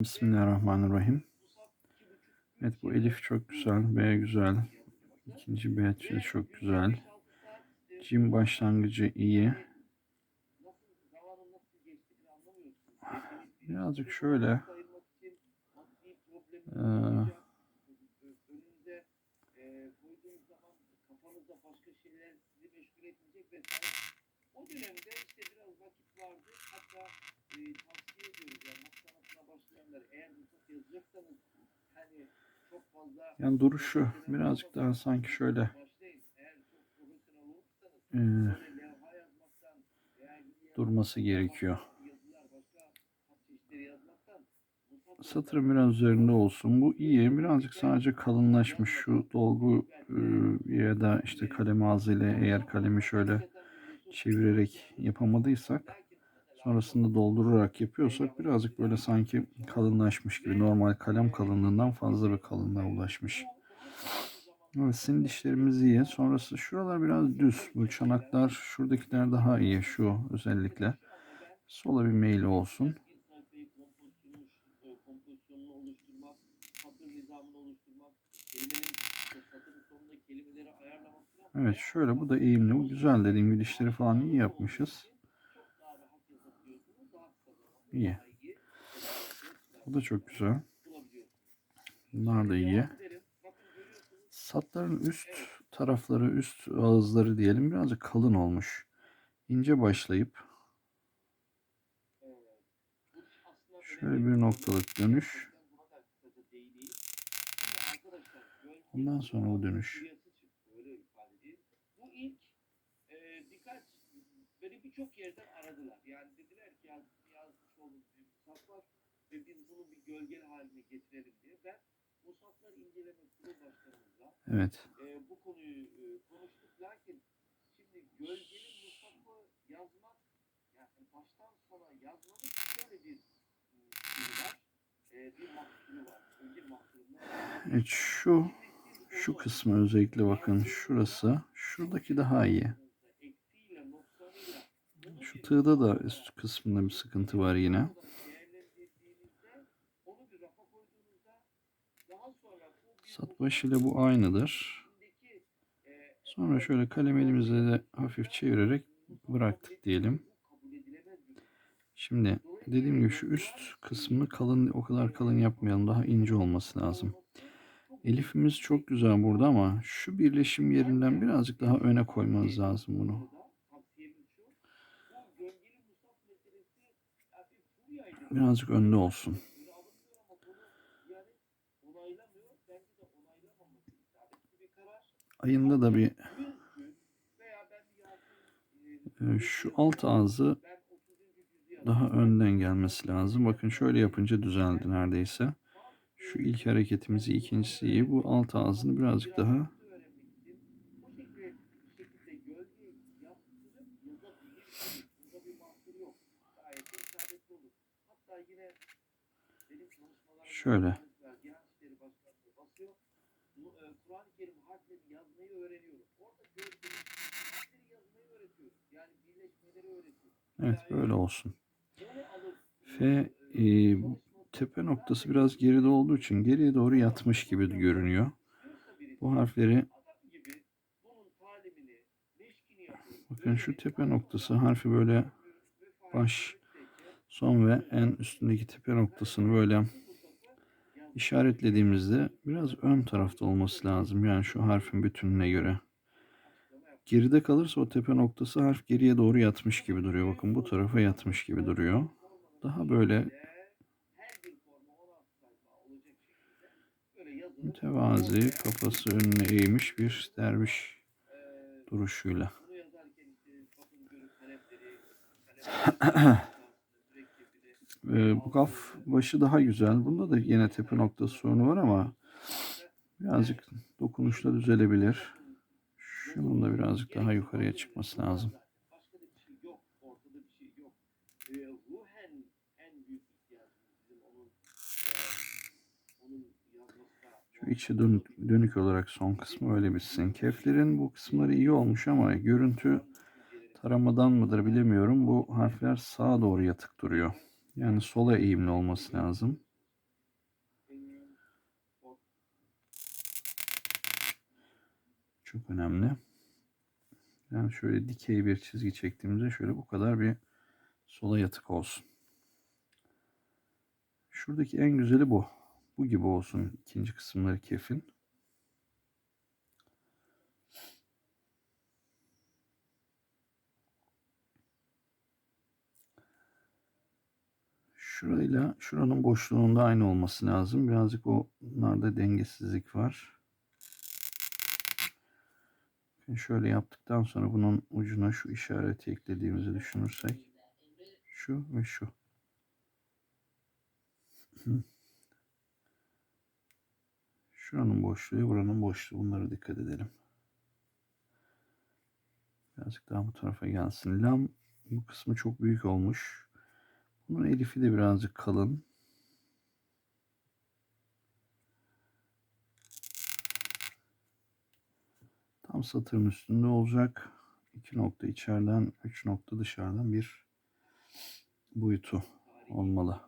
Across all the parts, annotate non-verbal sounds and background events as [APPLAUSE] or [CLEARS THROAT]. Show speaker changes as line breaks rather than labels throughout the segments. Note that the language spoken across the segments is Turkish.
Bismillahirrahmanirrahim. Evet bu Elif çok güzel. B güzel. İkinci B çok güzel. Cim başlangıcı iyi. Birazcık şöyle. Ee,
O dönemde işte biraz vakit vardı. Hatta e, tavsiye ediyoruz yani masa sanatına başlayanlar eğer mutfak yazacaksanız hani çok fazla
yani duruşu birazcık daha sanki şöyle
gibi
durması gerekiyor. Satırın biraz üzerinde olsun. Bu iyi. Birazcık sadece kalınlaşmış şu dolgu e, ya da işte kalem ağzıyla eğer kalemi şöyle çevirerek yapamadıysak sonrasında doldurarak yapıyorsak birazcık böyle sanki kalınlaşmış gibi normal kalem kalınlığından fazla bir kalınlığa ulaşmış. Evet senin dişlerimiz iyi. Sonrası şuralar biraz düz. Bu çanaklar şuradakiler daha iyi şu özellikle. Sola bir meyli olsun. Evet şöyle bu da eğimli. Bu güzel dediğim gibi dişleri falan iyi yapmışız.
çok daha rahat yazabiliyorsunuz. Daha kısa zamanda
İyi. Bu da çok güzel. Bunlar da iyi. Satların üst tarafları, üst ağızları diyelim birazcık kalın olmuş. İnce başlayıp şöyle bir noktalık dönüş. Ondan sonra bu dönüş.
Bu ilk e, birkaç beni birçok yerden aradılar. Yani ve biz bunu bir gölgel haline getirelim diye. Ben musaflar inceleme kurul başkanımızla
Evet.
e, bu konuyu e, konuştuk. Lakin şimdi gölgeli musafı yazmak yani baştan sona yazmanın şöyle bir e, var. E, bir mahsulü var. Önce mahsulünde
Evet şu şu kısmı özellikle bakın şurası. Şuradaki daha iyi. Şu tığda da üst kısmında bir sıkıntı var yine. Sat başıyla bu aynıdır. Sonra şöyle kalem elimizle de hafif çevirerek bıraktık diyelim. Şimdi dediğim gibi şu üst kısmını kalın o kadar kalın yapmayalım. Daha ince olması lazım. Elifimiz çok güzel burada ama şu birleşim yerinden birazcık daha öne koymanız lazım bunu. Birazcık önde olsun. Ayında da bir e, şu alt ağzı daha önden gelmesi lazım. Bakın şöyle yapınca düzeldi neredeyse. Şu ilk hareketimizi ikincisi iyi. Bu alt ağzını birazcık daha şöyle. Evet böyle olsun. F e, tepe noktası biraz geride olduğu için geriye doğru yatmış gibi görünüyor. Bu harfleri bakın şu tepe noktası harfi böyle baş, son ve en üstündeki tepe noktasını böyle işaretlediğimizde biraz ön tarafta olması lazım. Yani şu harfin bütününe göre. Geride kalırsa o tepe noktası harf geriye doğru yatmış gibi duruyor. Bakın bu tarafa yatmış gibi duruyor. Daha böyle
Her bir forma 16 sayfa olacak şekilde böyle yazılı
mütevazi, kafası önüne eğmiş bir derviş duruşuyla. [CLEARS THROAT] Ee, bu gaf başı daha güzel. Bunda da yine tepe noktası sorunu var ama birazcık dokunuşla düzelebilir. Şunun da birazcık daha yukarıya çıkması lazım. Şu içi dönük, dönük olarak son kısmı öyle bitsin. Keflerin bu kısımları iyi olmuş ama görüntü taramadan mıdır bilemiyorum. Bu harfler sağa doğru yatık duruyor. Yani sola eğimli olması lazım. Çok önemli. Yani şöyle dikey bir çizgi çektiğimizde şöyle bu kadar bir sola yatık olsun. Şuradaki en güzeli bu. Bu gibi olsun ikinci kısımları kefin. Şurayla şuranın boşluğunda aynı olması lazım. Birazcık onlarda dengesizlik var. Şöyle yaptıktan sonra bunun ucuna şu işareti eklediğimizi düşünürsek şu ve şu. [CLEARS THROAT] Şuranın boşluğu, buranın boşluğu. Bunlara dikkat edelim. Birazcık daha bu tarafa gelsin. Lam bu kısmı çok büyük olmuş. Bunun elifi de birazcık kalın. Tam satırın üstünde olacak. 2 nokta içeriden, 3 nokta dışarıdan bir boyutu olmalı.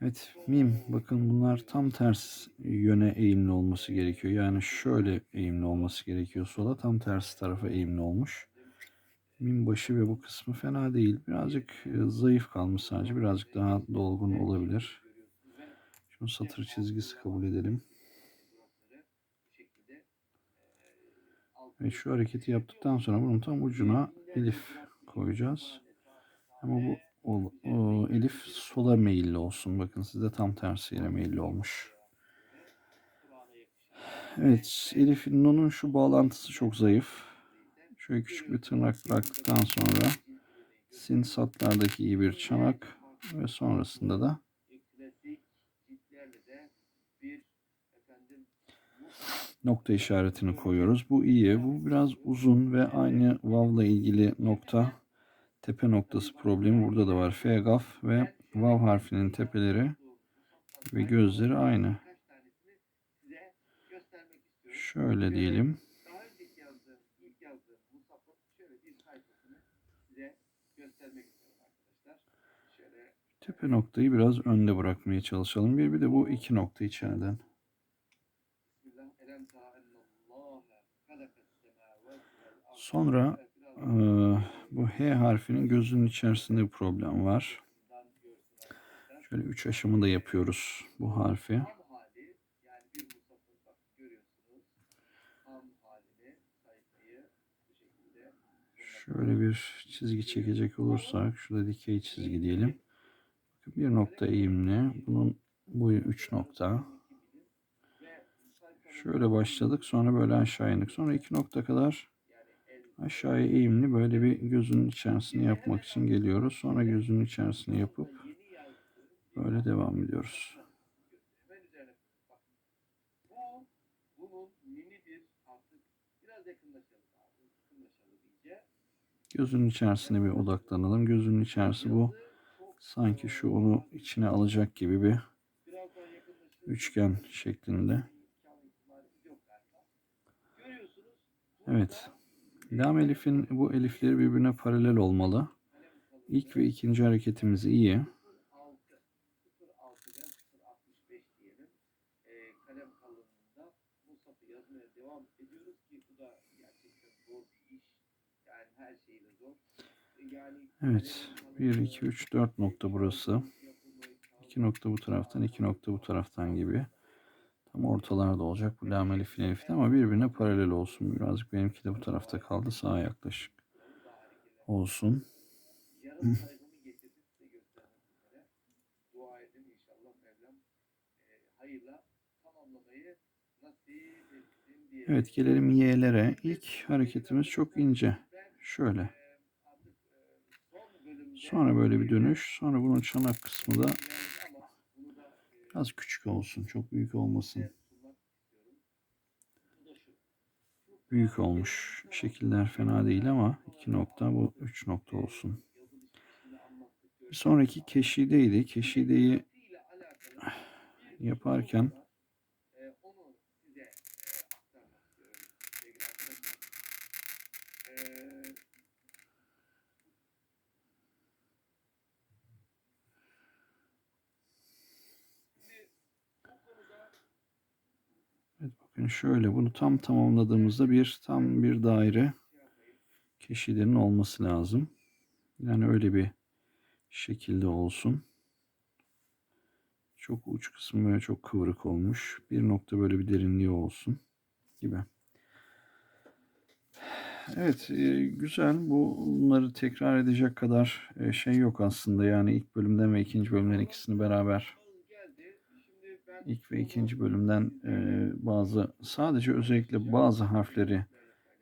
Evet, mim. Bakın bunlar tam ters yöne eğimli olması gerekiyor. Yani şöyle eğimli olması gerekiyor sola. Tam tersi tarafa eğimli olmuş. Mim başı ve bu kısmı fena değil. Birazcık e, zayıf kalmış sadece. Birazcık daha dolgun olabilir. Şunu satır çizgisi kabul edelim. Ve şu hareketi yaptıktan sonra bunun tam ucuna elif koyacağız. Ama bu o, o, elif sola meyilli olsun. Bakın sizde tam tersiyle meyilli olmuş. Evet, elifin nunun şu bağlantısı çok zayıf. Şöyle küçük bir tırnak bıraktıktan sonra sin satlardaki iyi bir çanak ve sonrasında da nokta işaretini koyuyoruz. Bu iyi. Bu biraz uzun ve aynı vav'la ilgili nokta tepe noktası problemi burada da var. F, gaf ve vav harfinin tepeleri ve gözleri aynı. Şöyle diyelim. Tepe noktayı biraz önde bırakmaya çalışalım. Bir, bir de bu iki nokta içeriden. Sonra eee, bu H harfinin gözünün içerisinde bir problem var. Şöyle üç aşımı da yapıyoruz bu harfi. Şöyle bir çizgi çekecek olursak şurada dikey çizgi diyelim. Bir nokta eğimli. Bunun boyu 3 nokta. Şöyle başladık. Sonra böyle aşağı indik. Sonra 2 nokta kadar aşağıya eğimli böyle bir gözünün içerisine yapmak için geliyoruz. Sonra gözünün içerisine yapıp böyle devam ediyoruz. Gözünün içerisine bir odaklanalım. Gözünün içerisi bu. Sanki şu onu içine alacak gibi bir üçgen şeklinde. Evet. Lam elifin bu elifleri birbirine paralel olmalı. İlk ve ikinci hareketimiz iyi.
06 06'dan 065 diyelim. Kalem kalınlığında Musaf'ı yazmaya devam ediyoruz ki bu da gerçekten zor bir iş. Yani her şeyle zor. Yani
Evet. 1, 2, 3, 4 nokta burası. 2 nokta bu taraftan, 2 nokta bu taraftan gibi. Tam ortalarda olacak bu lam elifin elifin ama birbirine paralel olsun. Birazcık benimki de bu tarafta kaldı. Sağa yaklaşık olsun. Evet gelelim y'lere. İlk hareketimiz çok ince. Şöyle. Sonra böyle bir dönüş. Sonra bunun çanak kısmı da
ama bunu da e,
biraz küçük olsun. Çok büyük olmasın. Büyük olmuş. Şekiller fena değil ama 2 nokta bu 3 nokta olsun. Bir sonraki keşideydi. Keşideyi yaparken
Ee, onu size e, aktarmak istiyorum sevgili arkadaşlar. Ee, şimdi bu konuda
evet Bakın şöyle bunu tam tamamladığımızda bir tam bir daire keşidenin olması lazım. Yani öyle bir şekilde olsun. Çok uç kısmı böyle çok kıvrık olmuş. Bir nokta böyle bir derinliği olsun gibi. Evet, e, güzel. Bu bunları tekrar edecek kadar e, şey yok aslında. Yani ilk bölümden ve ikinci bölümden ikisini beraber ilk ve ikinci bölümden e, bazı sadece özellikle bazı harfleri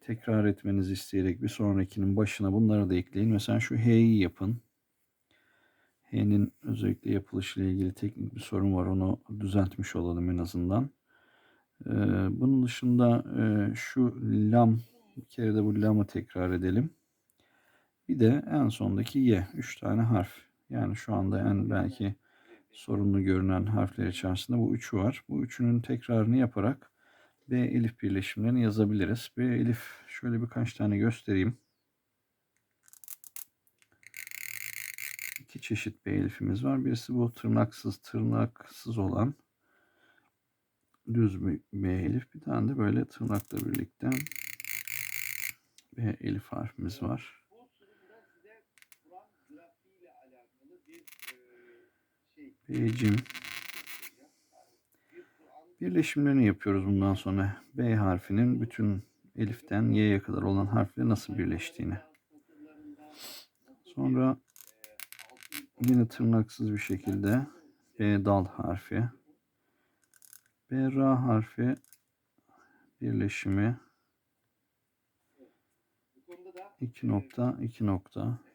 tekrar etmenizi isteyerek bir sonrakinin başına bunları da ekleyin. Mesela şu H'yi yapın. H'nin özellikle yapılışıyla ilgili teknik bir sorun var. Onu düzeltmiş olalım en azından. Ee, bunun dışında e, şu lam bir kere de bu lamı tekrar edelim. Bir de en sondaki y. Üç tane harf. Yani şu anda en belki sorunlu görünen harfler içerisinde bu üçü var. Bu üçünün tekrarını yaparak B elif birleşimlerini yazabiliriz. B elif şöyle birkaç tane göstereyim. İki çeşit B elifimiz var. Birisi bu tırnaksız tırnaksız olan düz bir B elif. Bir tane de böyle tırnakla birlikte B elif harfimiz var.
bu sunumda size Kur'an grafiğiyle alakalı bir e, şey
B'cim. Birleşimlerini yapıyoruz bundan sonra. B harfinin bütün eliften y'ye kadar olan harfle nasıl birleştiğini. Sonra yine tırnaksız bir şekilde B dal harfi, B ra harfi birleşimi
bu konuda da
iki nokta iki nokta.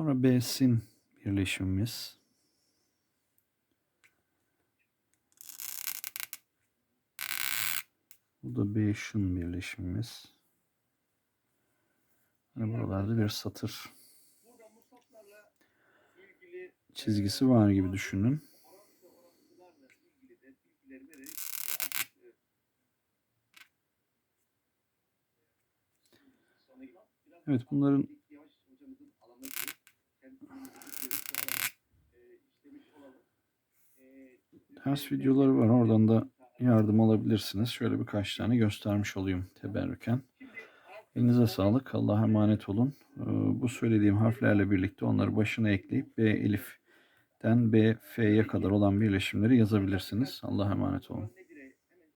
Sonra B sin birleşimimiz. Bu da B birleşimimiz. Hani buralarda bir satır çizgisi var gibi düşünün.
Arapça orantılarla ilgili de bilgileri vererek artık e, sonra biraz
Evet bunların
yavaş hocamızın alanına girip kendimizi görüntü olarak e, işlemiş olalım. E,
ders videoları var. Oradan da yardım alabilirsiniz. Şöyle birkaç tane göstermiş olayım teberrüken. Elinize sağlık. Allah'a emanet olun. Ee, Bu söylediğim harflerle birlikte onları başına ekleyip B elif'ten B F'ye kadar olan birleşimleri yazabilirsiniz. Allah'a emanet olun.